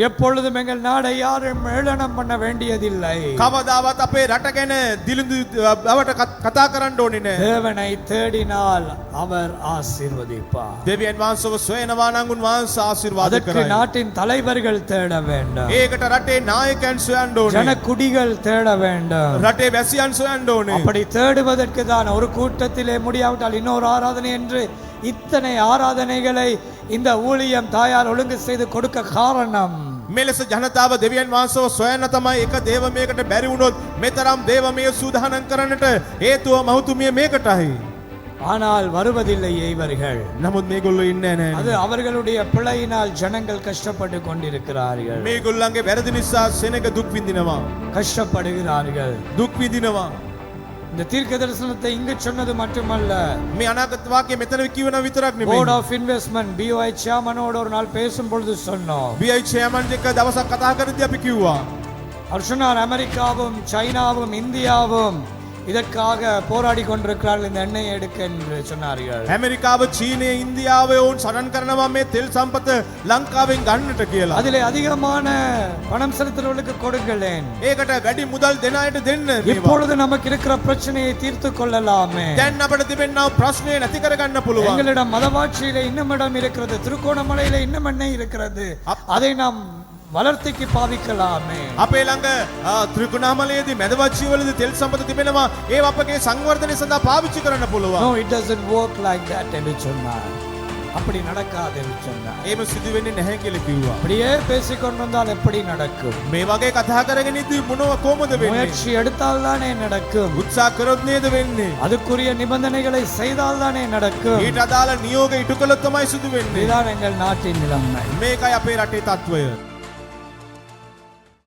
எப்பொழுதும் எங்கள் நாடை யாரும் ஏளனம் பண்ண வேண்டியதில்லை කවදාවත් අපේ රට ගැන දිලිඳු බවට කත්- කතා කරන්න ඕනේ නෑ. தேவனை தேடினால் அவர் ஆசீர்வதிப்பார் දෙවියන් වහන්සේව සොයනවා නම් උන්වහන්සේ ආශිර්වාද அதற்கு කරයි. நாட்டின் தலைவர்கள் தேட வேண்டும் ඒකට රටේ නායකයන් සොයන්න ඕනේ. ஜனக்குடிகள் தேட வேண்டும் රටේ වැසියන් සොයන්න ඕනේ. அப்படி தேடுவதற்கு தான் ஒரு கூட்டத்திலே முடியாவிட்டால் இன்னொரு ஆராதனை என்று இத்தனை ஆராதனைகளை இந்த ஊழியம் தாயார் ஒழுங்கு செய்து கொடுக்க காரணம் මෙලෙස ජනතාව දෙවියන් වහන්සේව සොයන්න තමයි එක දේවමයකට බැරි වුණොත් මෙතරම් දේවමය සූදානම් කරන්නට හේතුව මහතුමිය මේකටයි. ஆனால் வருவதில்லையே இவர்கள் නමුත් මේගොල්ලෝ ඉන්නේ அது නැහැ. அவர்களுடைய பிழையினால் ஜனங்கள் கஷ்டப்பட்டு கொண்டிருக்கிறார்கள் මේගොල්ලන්ගේ වැරදි නිසා සෙනග දුක් විඳිනවා. கஷ்டப்படுகிறார்கள் දුක් විඳිනවා. இந்த தீர்க்க தரிசனத்தை இங்கு சொன்னது மட்டுமல்ல මේ අනාගත වාක්‍ය මෙතන කියවන විතරක් போர்ட் නෙමෙයි. ஆஃப் இன்வெஸ்ட்மெண்ட் பிஓஐ சேர்மனோடு ஒரு நாள் பேசும் பொழுது சொன்னோம் BI chairman එක්ක දවසක් කතා කරද්දී අපි කිව්වා அவர் சொன்னார் அமெரிக்காவும் சைனாவும் இந்தியாவும் இதற்காக போராடி கொண்டிருக்கிறார்கள் இந்த எண்ணெய் எடுக்க என்று சொன்னார்கள். அமெரிக்காவை சீனே இந்தியாவை சரண் கரணமாமே தெல் சம்பத்து லங்காவின் கண்ணிட்ட கேளா அதிலே அதிகமான பணம் செலுத்துறவர்களுக்கு கொடுங்களேன். ஏகட்ட வெடி முதல் தினாயிட்டு தின்னு இப்பொழுது நமக்கு இருக்கிற பிரச்சனையை தீர்த்து கொள்ளலாமே. தென் அப்படி திபென்னா பிரச்சனையை நத்திக்கர கண்ண புழுவா எங்களிடம் மதவாட்சியில இன்னும் இடம் இருக்கிறது. திருக்கோணமலையில இன்னும் எண்ணெய் இருக்கிறது. அதை நாம் வளர்த்திக்கு பாவிக்கலாமே අපේ ළඟ ආ, ත්‍රිකුණාමලයේදී මැදවච්චිවලදී තෙල් සම්පත තිබෙනවා ඒ අපගේ සංවර්ධනය සඳහා පාවිච්චි කරන්න පුළුවන්. No, it doesn't work like that என்று சொன்னார் அப்படி நடக்காது என்று சொன்னார் ඒම සිදු වෙන්නේ නැහැ කියලා කිව්වා. அப்படியே பேசிக்கொண்டிருந்தால் எப்படி நடக்கும் මේ වගේ කතා කරගෙන ඉදී මොනව කොහමද වෙන්නේ? முயற்சி எடுத்தால் தானே நடக்கும் උත්සාහ කරොත් නේද වෙන්නේ? அதுக்குரிய நிபந்தனைகளை செய்தால் தானே நடக்கும் ඊට අදාළ නියෝග ඉටු කළොත් තමයි සිදු වෙන්නේ. இதுதான் எங்கள் நாட்டின் நிலைமை මේකයි අපේ රටේ තත්වය.